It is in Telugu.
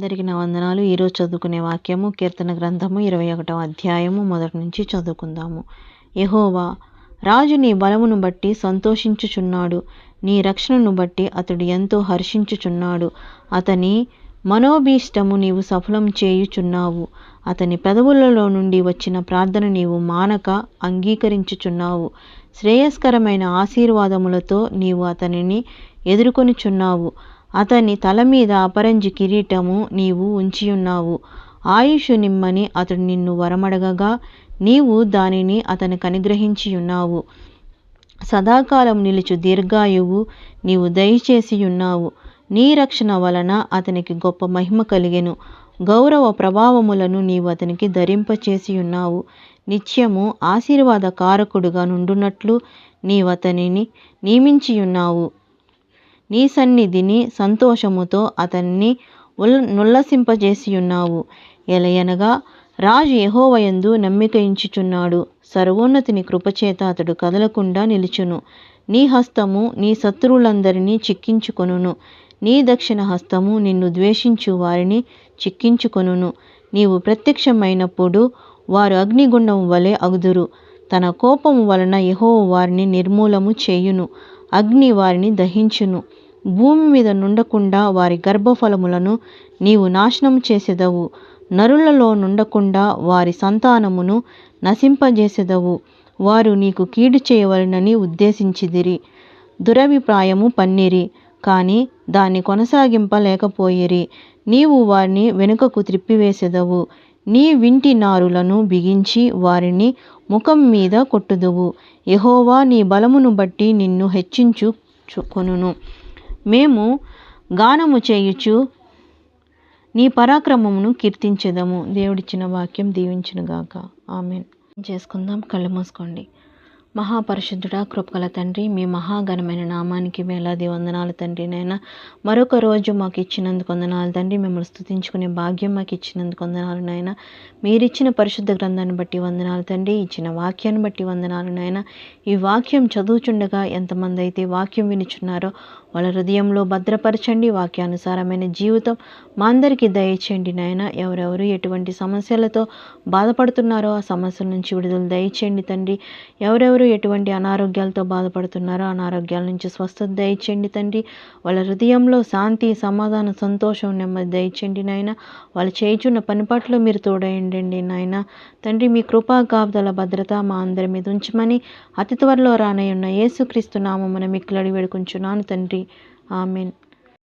అందరికీ నా వందనాలు. ఈరోజు చదువుకునే వాక్యము కీర్తన గ్రంథము ఇరవై ఒకటవ అధ్యాయము మొదటి నుంచి చదువుకుందాము. యహోవా రాజు నీ బలమును బట్టి సంతోషించుచున్నాడు. నీ రక్షణను బట్టి అతడు ఎంతో హర్షించుచున్నాడు. అతని మనోభీష్టము నీవు సఫలం చేయుచున్నావు. అతని పెదవులలో నుండి వచ్చిన ప్రార్థన నీవు మానక అంగీకరించుచున్నావు. శ్రేయస్కరమైన ఆశీర్వాదములతో నీవు అతనిని ఎదుర్కొనిచున్నావు. అతని తల మీద అపరంజి కిరీటము నీవు ఉంచియున్నావు. ఆయుషు నిమ్మని అతడు నిన్ను వరమడగగా నీవు దానిని అతనికి అనుగ్రహించియున్నావు సదాకాలం నిలుచు దీర్ఘాయువు నీవు దయచేసియున్నావు. నీ రక్షణ వలన అతనికి గొప్ప మహిమ కలిగెను. గౌరవ ప్రభావములను నీవు అతనికి ధరింపచేసియున్నావు. నిత్యము ఆశీర్వాద కారకుడుగా నుండునట్లు నీవతనిని నియమించియున్నావు. నీ సన్నిధిని సంతోషముతో అతన్ని ఉల్ నుల్లసింపజేసి ఉన్నావు ఎలయనగా రాజు యహోవయందు నమ్మిక ఇంచుచున్నాడు. సర్వోన్నతిని కృపచేత అతడు కదలకుండా నిలుచును. నీ హస్తము నీ శత్రువులందరినీ చిక్కించుకొనును. నీ దక్షిణ హస్తము నిన్ను ద్వేషించు వారిని చిక్కించుకొనును. నీవు ప్రత్యక్షమైనప్పుడు వారు అగ్నిగుండం వలె అగుదురు. తన కోపము వలన యహో వారిని నిర్మూలము చేయును. అగ్ని వారిని దహించును. భూమి మీద నుండకుండా వారి గర్భఫలములను నీవు నాశనం చేసెదవు. నరులలో నుండకుండా వారి సంతానమును నశింపజేసెదవు. వారు నీకు కీడు చేయవలనని ఉద్దేశించిదిరి. దురభిప్రాయము పన్నిరి కానీ దాన్ని కొనసాగింపలేకపోయిరి. నీవు వారిని వెనుకకు త్రిప్పివేసెదవు. నీ వింటి నారులను బిగించి వారిని ముఖం మీద కొట్టుదువు. ఎహోవా నీ బలమును బట్టి నిన్ను హెచ్చించు కొనును. మేము గానము చేయుచు నీ పరాక్రమమును కీర్తించెదము. దేవుడిచ్చిన వాక్యం దీవించునుగాక. ఆమెన్. చేసుకుందాం. కళ్ళు మూసుకోండి. మహాపరిశుద్ధుడా కృపగల తండ్రి మీ మహాఘనమైన నామానికి వేలాది వందనాలు తండ్రి నాయన. మరొక రోజు మాకు ఇచ్చినందుకు వందనాలు తండ్రి. మిమ్మల్ని స్థుతించుకునే భాగ్యం మాకు ఇచ్చినందుకు వందనాలు నాయన. మీరిచ్చిన పరిశుద్ధ గ్రంథాన్ని బట్టి వందనాలు తండ్రి. ఇచ్చిన వాక్యాన్ని బట్టి వందనాలు నాయన. ఈ వాక్యం చదువుచుండగా ఎంతమంది అయితే వాక్యం వినిచున్నారో వాళ్ళ హృదయంలో భద్రపరచండి. వాక్యానుసారమైన జీవితం మా అందరికీ దయచేయండి నాయన. ఎవరెవరు ఎటువంటి సమస్యలతో బాధపడుతున్నారో ఆ సమస్యల నుంచి విడుదల దయచేయండి తండ్రి. ఎవరెవరు ఎటువంటి అనారోగ్యాలతో బాధపడుతున్నారో అనారోగ్యాల నుంచి స్వస్థత దయచేయండి తండ్రి. వాళ్ళ హృదయంలో శాంతి సమాధానం సంతోషం నెమ్మది దయచేయండి నాయన. వాళ్ళు చేయుచున్న పని పట్ల మీరు తోడయండి నాయన. తండ్రి మీ కృపా కాపుదల భద్రత మా అందరి మీద ఉంచమని అతి త్వరలో రానయ్యున్న యేసుక్రీస్తు నామమున మిక్కులడి వేడుకుంటున్నాను తండ్రి. ఆమెన్.